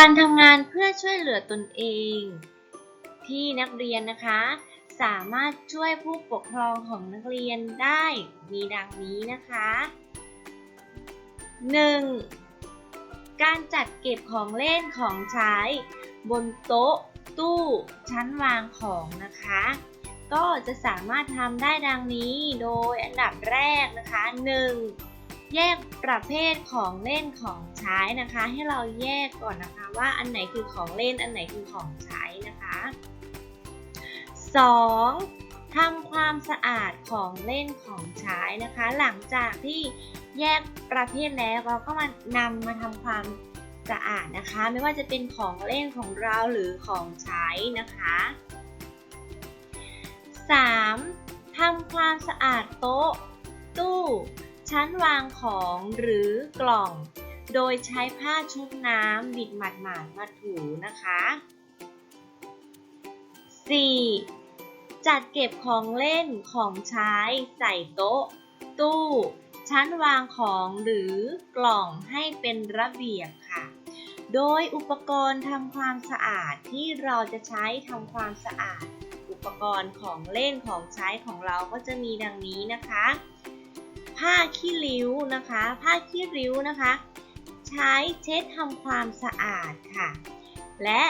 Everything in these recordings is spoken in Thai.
การทำงานเพื่อช่วยเหลือตนเอง ที่นักเรียนนะคะ สามารถช่วยผู้ปกครองของนักเรียนได้มีดังนี้นะคะ 1. การจัดเก็บของเล่นของใช้ บนโต๊ะ ตู้ชั้นวางของนะคะ ก็จะสามารถทำได้ดังนี้โดยอันดับแรกนะคะ 1. แยกประเภทของเล่นของใช้นะคะ ให้เราแยกก่อนนะคะว่าอันไหนคือของเล่นอันไหนคือของใช้นะคะ 2. ทำความสะอาดของเล่นของใช้นะคะ หลังจากที่แยกประเภทแล้วเราก็มานำมาทำความสะอาดนะคะ ไม่ว่าจะเป็นของเล่นของเราหรือของใช้นะคะ 3. ทำความสะอาดโต๊ะ ตู้ ชั้นวางของหรือกล่อง โดยใช้ผ้าชุบน้ำบิดหมาดๆมาถูนะคะ 4. จัดเก็บของเล่นของใช้ใส่โต๊ะ ตู้ ชั้นวางของหรือกล่องให้เป็นระเบียบค่ะ โดยอุปกรณ์ทำความสะอาดที่เราจะใช้ทำความสะอาด อุปกรณ์ของเล่นของใช้ของเราก็จะมีดังนี้นะคะ ผ้าขี้ริ้วนะคะ ผ้าขี้ริ้วนะคะ ใช้เช็ดทำความสะอาดค่ะ และ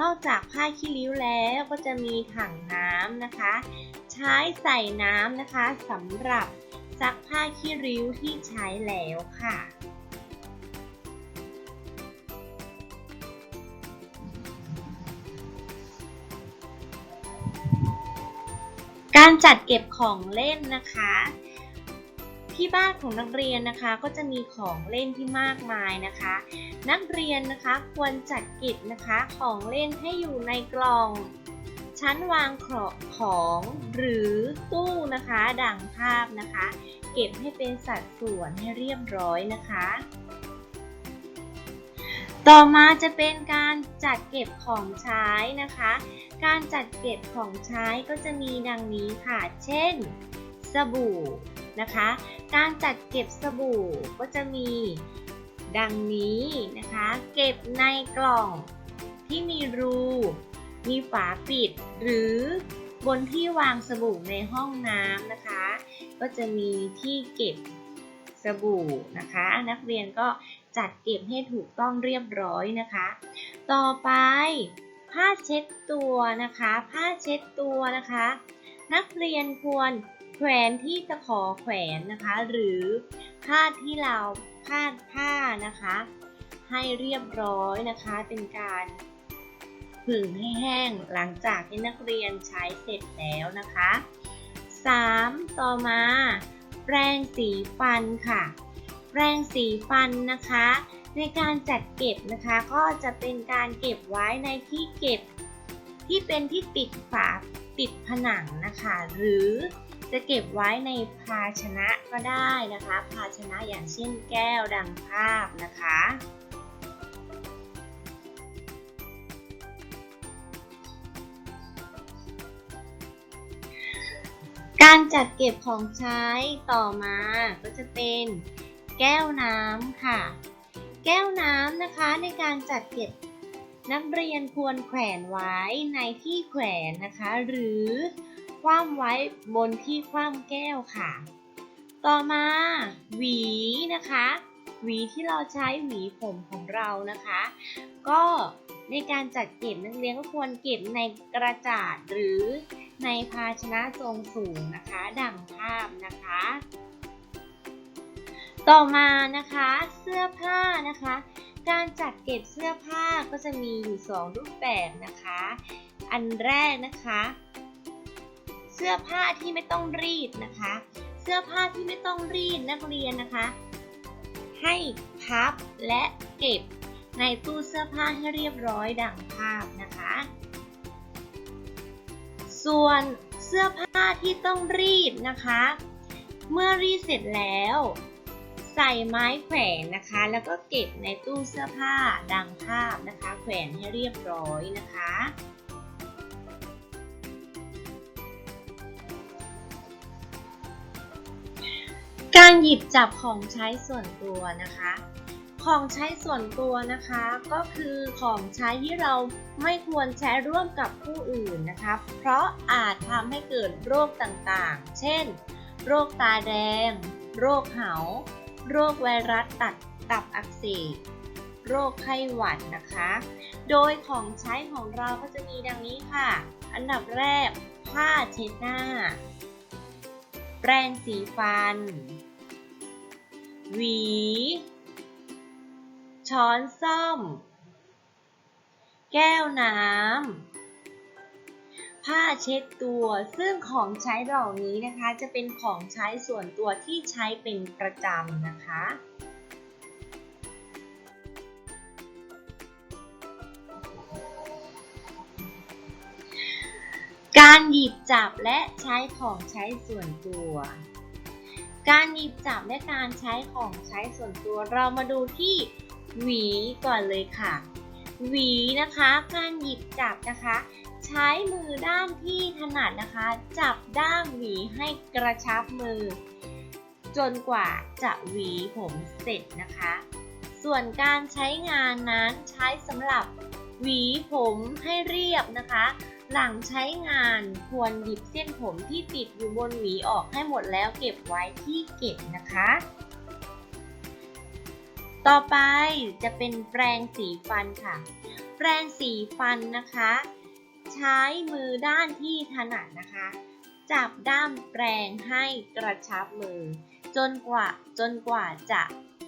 นอกจากผ้าขี้ริ้วแล้วก็จะมีถังน้ำนะคะ ใช้ใส่น้ำนะคะสำหรับซักผ้าขี้ริ้วที่ใช้แล้วค่ะ การจัดเก็บของเล่นนะคะ ที่บ้านของนักเรียนนะคะก็จะมีของเล่นที่มากมายนะคะ นักเรียนนะคะควรจัดเก็บนะคะของเล่นให้อยู่ในกล่อง ชั้นวางของหรือตู้นะคะดังภาพนะคะ เก็บให้เป็นสัดส่วนให้เรียบร้อยนะคะ ต่อมาจะเป็นการจัดเก็บของใช้นะคะ การจัดเก็บของใช้ก็จะมีดังนี้ค่ะ เช่น สบู่ นะคะ การจัดเก็บสบู่ก็จะมีดังนี้นะคะ เก็บในกล่องที่มีรู มีฝาปิด หรือบนที่วางสบู่ในห้องน้ำนะคะ ก็จะมีที่เก็บสบู่นะคะ นักเรียนก็จัดเก็บให้ถูกต้องเรียบร้อยนะคะ ต่อไปผ้าเช็ดตัวนะคะ ผ้าเช็ดตัวนะคะ นักเรียนควร แขวนที่ตะขอแขวนนะคะ หรือผ้าที่เราพาดผ้านะคะ ให้เรียบร้อยนะคะเป็นการผึ่งให้แห้งหลังจากที่นักเรียนใช้เสร็จแล้วนะคะ 3. ต่อมา แปรงสีฟันค่ะ แปรงสีฟันนะคะ ในการจัดเก็บนะคะก็จะเป็นการเก็บไว้ในที่เก็บที่เป็นที่ติดฝา ติดผนังนะคะ หรือจะเก็บไว้ในภาชนะก็ได้นะคะ ภาชนะอย่างเช่นแก้วดังภาพนะคะ การจัดเก็บของใช้ต่อมาก็จะเป็นแก้วน้ำค่ะ แก้วน้ำนะคะในการจัดเก็บ นักเรียนควรแขวนไว้ในที่แขวนนะคะ หรือคว่ำไว้บนที่คว่ำแก้วค่ะ ต่อมาหวีนะคะ หวีที่เราใช้หวีผมของเรานะคะ ก็ในการจัดเก็บนักเรียนก็ควรเก็บในกระจาดหรือในภาชนะทรงสูงนะคะ ดังภาพนะคะ ต่อมานะคะเสื้อผ้านะคะ การจัดเก็บเสื้อผ้าก็จะมีอยู่ 2 รูปแบบนะคะ อันแรกนะคะ เสื้อผ้าที่ไม่ต้องรีดนะคะ เสื้อผ้าที่ไม่ต้องรีดนักเรียนนะคะ ให้พับและเก็บในตู้เสื้อผ้าให้เรียบร้อยดังภาพนะคะ ส่วนเสื้อผ้าที่ต้องรีดนะคะ เมื่อรีดเสร็จแล้ว ใส่ไม้แขวนนะคะ แล้วก็เก็บในตู้เสื้อผ้าดังภาพนะคะ แขวนให้เรียบร้อยนะคะ การหยิบจับของใช้ส่วนตัวนะคะ ของใช้ส่วนตัวนะคะ ก็คือของใช้ที่เราไม่ควรใช้ร่วมกับผู้อื่นนะคะ เพราะอาจทำให้เกิดโรคต่างๆ เช่น โรคตาแดง โรคเหา โรคไวรัสตัดตับอักเสบ โรคไข้หวัดนะคะ โดยของใช้ของเราก็จะมีดังนี้ค่ะ อันดับแรก ผ้าเช็ดหน้า แปรงสีฟัน หวี ช้อนส้อม แก้วน้ำ ผ้าเช็ดตัว ซึ่งของใช้เหล่านี้นะคะ จะเป็นของใช้ส่วนตัวที่ใช้เป็นประจำนะคะ การหยิบจับและใช้ของใช้ส่วนตัว การหยิบจับและการใช้ของใช้ส่วนตัวเรามาดูที่หวีก่อนเลยค่ะ หวีนะคะ การหยิบจับนะคะ ใช้มือด้านที่ถนัดนะคะ จับด้ามหวีให้กระชับมือ จนกว่าจะหวีผมเสร็จนะคะ ส่วนการใช้งานนั้นใช้สำหรับหวีผมให้เรียบนะคะ หลังใช้งานควรหยิบเส้นผมที่ติดอยู่บนหวีออกให้หมดแล้วเก็บไว้ที่เก็บนะคะ ต่อไปจะเป็นแปรงสีฟันค่ะ แปรงสีฟันนะคะ ใช้มือด้านที่ถนัดนะคะ จับด้ามแปรงให้กระชับมือ จนกว่าจนกว่าจะ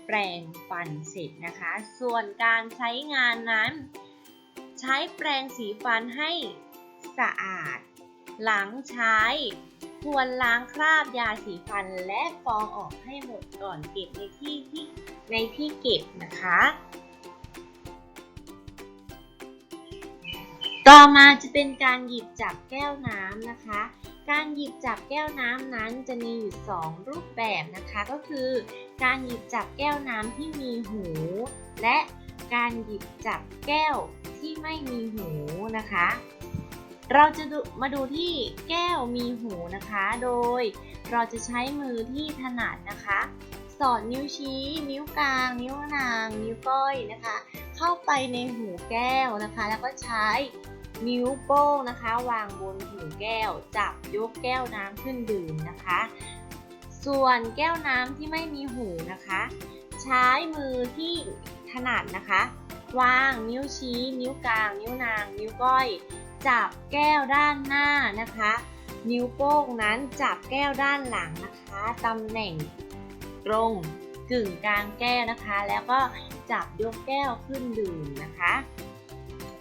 แปรงฟันเสร็จนะคะ ส่วนการใช้งานนั้น ใช้แปรงสีฟันให้สะอาด หลังใช้ ควรล้างคราบยาสีฟันและฟองออกให้หมดก่อนเก็บในที่ที่ในที่เก็บนะคะ ต่อมาจะเป็นการหยิบจับแก้วน้ำนะคะ การหยิบจับแก้วน้ำนั้นจะมีอยู่ 2 รูปแบบนะคะ ก็คือ การหยิบจับแก้วน้ำที่มีหู และการหยิบจับแก้วที่ไม่มีหูนะคะ เราจะมาดูที่แก้วมีหูนะคะ โดยเราจะใช้มือที่ถนัดนะคะ สอดนิ้วชี้ นิ้วกลาง นิ้วนาง นิ้วก้อยนะคะ เข้าไปในหูแก้วนะคะ แล้วก็ใช้นิ้วโป้งนะคะ วางบนหูแก้ว จับยกแก้วน้ำขึ้นดื่มนะคะ ส่วนแก้วน้ำที่ไม่มีหูนะคะ ใช้มือที่ถนัดนะคะ วางนิ้วชี้ นิ้วกลาง นิ้วนาง นิ้วก้อย จับแก้วด้านหน้านะคะ นิ้วโป้งนั้นจับแก้วด้านหลังนะคะตำแหน่งตรงกึ่งกลางแก้วนะคะ แล้วก็จับยกแก้วขึ้นดื่มนะคะ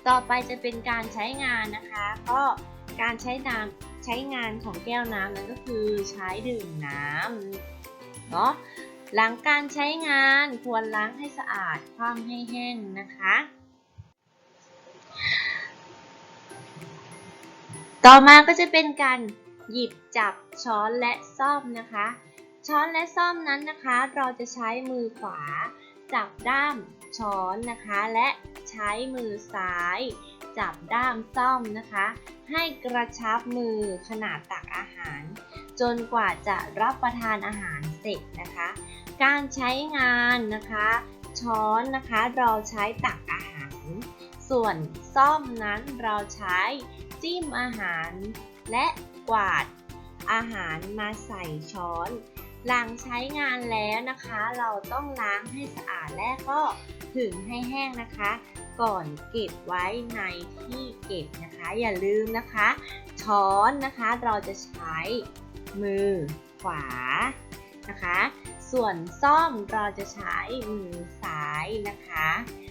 ต่อไปจะเป็นการใช้งานนะคะ ก็การใช้น้ำใช้งานของแก้วน้ำนั้นก็คือใช้ดื่มน้ำเนาะหลังการใช้งานควรล้างให้สะอาดคว่ำให้แห้งนะคะ ต่อมาก็จะเป็นการหยิบจับช้อนและซ่อมนะคะ ช้อนและซ่อมนั้นนะคะ เราจะใช้มือขวา จับด้ามช้อนนะคะ และใช้มือซ้าย จับด้ามซ่อมนะคะ ให้กระชับมือขนาดตักอาหาร จนกว่าจะรับประทานอาหารเสร็จนะคะ การใช้งานนะคะ ช้อนนะคะเราใช้ตักอาหาร ส่วนซ่อมนั้นเราใช้ จิ้มอาหารและกวาดอาหารมาใส่ช้อน หลังใช้งานแล้วนะคะ เราต้องล้างให้สะอาดและก็ผึ่งให้แห้งนะคะ ก่อนเก็บไว้ในที่เก็บนะคะ อย่าลืมนะคะ ช้อนนะคะเราจะใช้มือขวานะคะ ส่วนซ่อมเราจะใช้มือซ้ายนะคะอะ